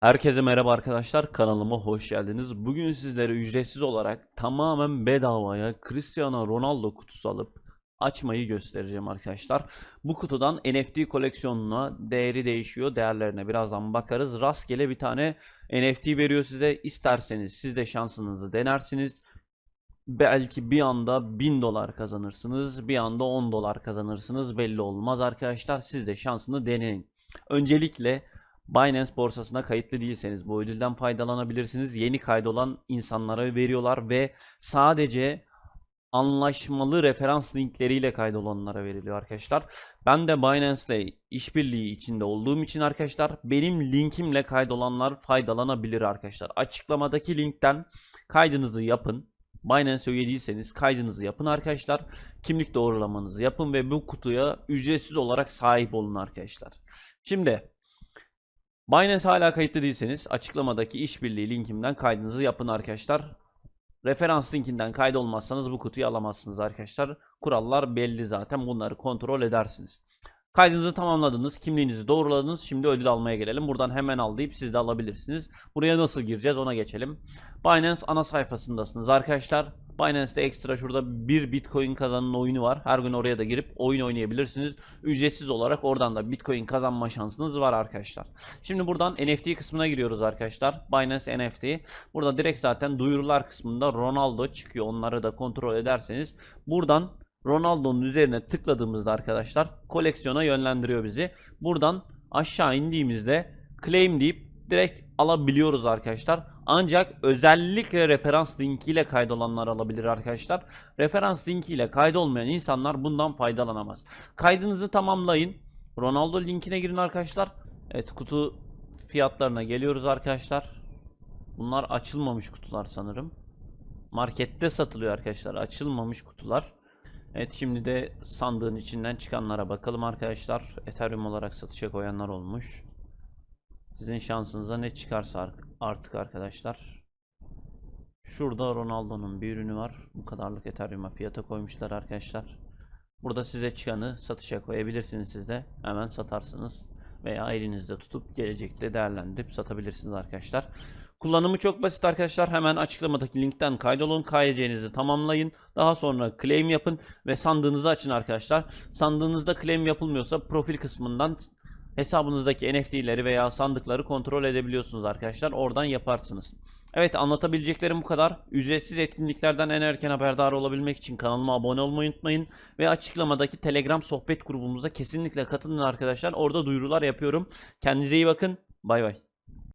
Herkese merhaba arkadaşlar kanalıma hoş geldiniz. Bugün sizlere ücretsiz olarak tamamen bedavaya Cristiano Ronaldo kutusu alıp açmayı göstereceğim arkadaşlar. Bu kutudan NFT koleksiyonuna değeri değişiyor. Değerlerine birazdan bakarız. Rastgele bir tane NFT veriyor size. İsterseniz siz de şansınızı denersiniz. Belki bir anda 1000 dolar kazanırsınız. Bir anda 10 dolar kazanırsınız. Belli olmaz arkadaşlar. Siz de şansını deneyin. Öncelikle Binance borsasına kayıtlı değilseniz bu ödülden faydalanabilirsiniz. Yeni kaydolan insanlara veriyorlar ve sadece anlaşmalı referans linkleriyle kaydolanlara veriliyor arkadaşlar. Ben de Binance ile işbirliği içinde olduğum için arkadaşlar benim linkimle kaydolanlar faydalanabilir arkadaşlar. Açıklamadaki linkten kaydınızı yapın. Binance üye kaydınızı yapın arkadaşlar. Kimlik doğrulamanızı yapın ve bu kutuya ücretsiz olarak sahip olun arkadaşlar. Şimdi Binance hala kayıtlı değilseniz açıklamadaki işbirliği linkimden kaydınızı yapın arkadaşlar. Referans linkinden kaydolmazsanız bu kutuyu alamazsınız arkadaşlar. Kurallar belli zaten bunları kontrol edersiniz. Kaydınızı tamamladınız, kimliğinizi doğruladınız. Şimdi ödül almaya gelelim. Buradan hemen al deyip siz de alabilirsiniz. Buraya nasıl gireceğiz ona geçelim. Binance ana sayfasındasınız arkadaşlar. Binance'te ekstra şurada bir Bitcoin kazanan oyunu var. Her gün oraya da girip oyun oynayabilirsiniz. Ücretsiz olarak oradan da Bitcoin kazanma şansınız var arkadaşlar. Şimdi buradan NFT kısmına giriyoruz arkadaşlar. Binance NFT. Burada direkt zaten duyurular kısmında Ronaldo çıkıyor. Onları da kontrol ederseniz buradan Ronaldo'nun üzerine tıkladığımızda arkadaşlar koleksiyona yönlendiriyor bizi. Buradan aşağı indiğimizde claim deyip direkt alabiliyoruz arkadaşlar. Ancak özellikle referans linkiyle kaydolanlar alabilir arkadaşlar. Referans linkiyle kaydolmayan insanlar bundan faydalanamaz. Kaydınızı tamamlayın. Ronaldo linkine girin arkadaşlar. Evet kutu fiyatlarına geliyoruz arkadaşlar. Bunlar açılmamış kutular sanırım. Markette satılıyor arkadaşlar. Açılmamış kutular. Evet şimdi de sandığın içinden çıkanlara bakalım arkadaşlar. Ethereum olarak satışa koyanlar olmuş. Sizin şansınıza ne çıkarsa ar- artık arkadaşlar. Şurada Ronaldo'nun bir ürünü var. Bu kadarlık Ethereum'a fiyata koymuşlar arkadaşlar. Burada size çıkanı satışa koyabilirsiniz siz de. Hemen satarsınız. Veya elinizde tutup gelecekte değerlendirip satabilirsiniz arkadaşlar. Kullanımı çok basit arkadaşlar. Hemen açıklamadaki linkten kaydolun. KYC'nizi tamamlayın. Daha sonra claim yapın ve sandığınızı açın arkadaşlar. Sandığınızda claim yapılmıyorsa profil kısmından hesabınızdaki NFT'leri veya sandıkları kontrol edebiliyorsunuz arkadaşlar. Oradan yaparsınız. Evet anlatabileceklerim bu kadar. Ücretsiz etkinliklerden en erken haberdar olabilmek için kanalıma abone olmayı unutmayın. Ve açıklamadaki Telegram sohbet grubumuza kesinlikle katılın arkadaşlar. Orada duyurular yapıyorum. Kendinize iyi bakın. Bay bay.